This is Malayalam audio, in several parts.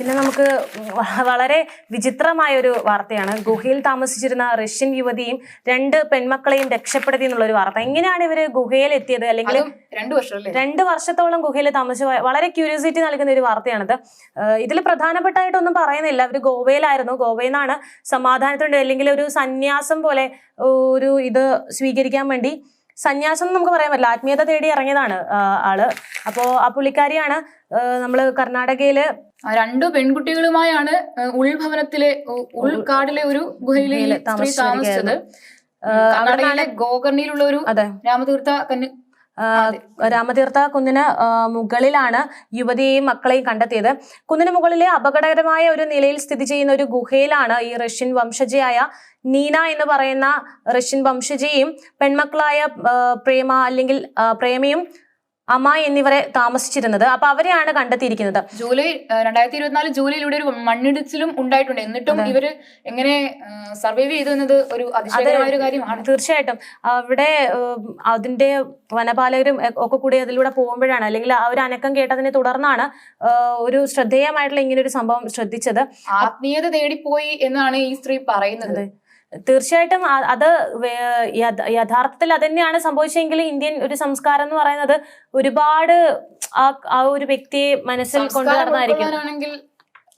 പിന്നെ നമുക്ക് വളരെ വിചിത്രമായ ഒരു വാർത്തയാണ്. ഗുഹയിൽ താമസിച്ചിരുന്ന റഷ്യൻ യുവതിയും രണ്ട് പെൺമക്കളെയും രക്ഷപ്പെടുത്തി എന്നുള്ള ഒരു വാർത്ത. എങ്ങനെയാണ് ഇവർ ഗുഹയിൽ എത്തിയത് അല്ലെങ്കിൽ രണ്ട് വർഷം രണ്ട് വർഷത്തോളം ഗുഹയിൽ താമസിച്ചു വളരെ ക്യൂരിയോസിറ്റി നൽകുന്ന ഒരു വാർത്തയാണിത്. ഇതിൽ പ്രധാനപ്പെട്ടായിട്ടൊന്നും പറയുന്നില്ല. അവർ ഗോവയിലായിരുന്നു. ഗോവയിൽ നിന്നാണ് സമാധാനത്തിനുണ്ട് അല്ലെങ്കിൽ ഒരു സന്യാസം പോലെ ഒരു ഇത് സ്വീകരിക്കാൻ വേണ്ടി സന്യാസം എന്ന് നമുക്ക് പറയാൻ പറ്റില്ല. ആത്മീയത തേടി ഇറങ്ങിയതാണ് ആൾ. അപ്പോ ആ പുള്ളിക്കാരിയാണ് നമ്മൾ കർണാടകയിൽ രണ്ടു പെൺകുട്ടികളുമായാണ് ഉൾഭവനത്തിലെ ഉൾക്കാടിലെ ഒരു ഗുഹയിലെ സ്ത്രീ. താമസിച്ചത്. കർണാടകയിലെ ഗോകർണിയിലുള്ള ഒരു രാമതീർത്ഥ കന്യ രാമതീർത്ഥ കുന്നിന് മുകളിലാണ് യുവതിയെയും മക്കളെയും കണ്ടെത്തിയത്. കുന്നിന് മുകളിലെ അപകടകരമായ ഒരു നിലയിൽ സ്ഥിതി ചെയ്യുന്ന ഒരു ഗുഹയിലാണ് ഈ റഷ്യൻ വംശജയായ നീന എന്ന് പറയുന്ന റഷ്യൻ വംശജയും പെൺമക്കളായ പ്രേമ അല്ലെങ്കിൽ പ്രേമയും അമ എന്നിവരെ താമസിച്ചിരുന്നത്. അപ്പൊ അവരെയാണ് കണ്ടെത്തിയിരിക്കുന്നത്. ജൂലൈ രണ്ടായിരത്തി ഇരുപത്തിനാല് ജൂലൈയിലൂടെ ഒരു മണ്ണിടിച്ചിലും ഉണ്ടായിട്ടുണ്ട്. എന്നിട്ടും ഇവർ എങ്ങനെ സർവൈവ് ചെയ്തു എന്നത് ഒരു ഒരു കാര്യമാണ്. തീർച്ചയായിട്ടും. അവിടെ അതിന്റെ വനപാലകരും ഒക്കെ കൂടി അതിലൂടെ പോകുമ്പോഴാണ് അല്ലെങ്കിൽ ആ ഒരു അനക്കം കേട്ടതിനെ തുടർന്നാണ് ഒരു ശ്രദ്ധേയമായിട്ടുള്ള ഇങ്ങനെ ഒരു സംഭവം ശ്രദ്ധിച്ചത്. ആത്മീയത തേടിപ്പോയി എന്നാണ് ഈ സ്ത്രീ പറയുന്നത്. തീർച്ചയായിട്ടും അത് യഥാർത്ഥത്തിൽ അത് തന്നെയാണ് സംഭവിച്ചെങ്കിൽ ഇന്ത്യൻ ഒരു സംസ്കാരം എന്ന് പറയുന്നത് ഒരുപാട് ആ ആ ഒരു വ്യക്തിയെ മനസ്സിൽ കൊണ്ടു സംസ്കാരം നടന്നായിരിക്കും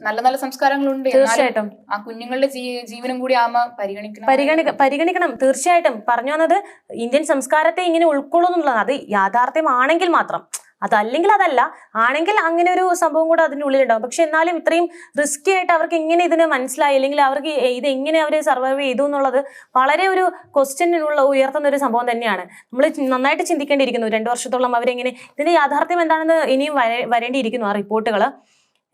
നല്ല നല്ല സംസ്കാരങ്ങളുണ്ട്. തീർച്ചയായിട്ടും. ആ കുഞ്ഞുങ്ങളുടെ ജീവനും കൂടി ആമ പരിഗണിക്കണം. പരിഗണിക്ക പരിഗണിക്കണം. തീർച്ചയായിട്ടും. പറഞ്ഞു വന്നത് ഇന്ത്യൻ സംസ്കാരത്തെ ഇങ്ങനെ ഉൾക്കൊള്ളുന്നുള്ളതാണ് അത് യാഥാർത്ഥ്യമാണെങ്കിൽ മാത്രം. അതല്ലെങ്കിൽ അതല്ല. ആണെങ്കിൽ അങ്ങനെ ഒരു സംഭവം കൂടെ അതിന്റെ ഉള്ളിലുണ്ടാവും. പക്ഷെ എന്നാലും ഇത്രയും റിസ്കി ആയിട്ട് അവർക്ക് എങ്ങനെ ഇതിനെ മനസ്സിലായി. അല്ലെങ്കിൽ അവർക്ക് ഇത് എങ്ങനെ അവർ സർവൈവ് ചെയ്തു എന്നുള്ളത് വളരെ ഒരു ക്വസ്റ്റ്യനുള്ള ഉയർത്തുന്ന ഒരു സംഭവം തന്നെയാണ്. നമ്മൾ നന്നായിട്ട് ചിന്തിക്കേണ്ടിയിരിക്കുന്നു. രണ്ടു വർഷത്തോളം അവരെങ്ങനെ ഇതിന്റെ യാഥാർത്ഥ്യം എന്താണെന്ന് ഇനിയും വരേണ്ടിയിരിക്കുന്നു ആ റിപ്പോർട്ടുകൾ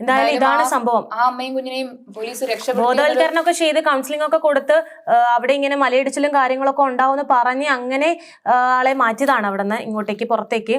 എന്തായാലും ഇതാണ് സംഭവം. ആ അമ്മയും കുഞ്ഞിനെയും പോലീസ് ബോധവൽക്കരണം ഒക്കെ ചെയ്ത് കൗൺസിലിംഗ് ഒക്കെ കൊടുത്ത് അവിടെ ഇങ്ങനെ മലയിടിച്ചിലും കാര്യങ്ങളൊക്കെ ഉണ്ടാവുമെന്ന് പറഞ്ഞ് അങ്ങനെ ആളെ മാറ്റിയതാണ് അവിടെ നിന്ന് ഇങ്ങോട്ടേക്ക് പുറത്തേക്ക്.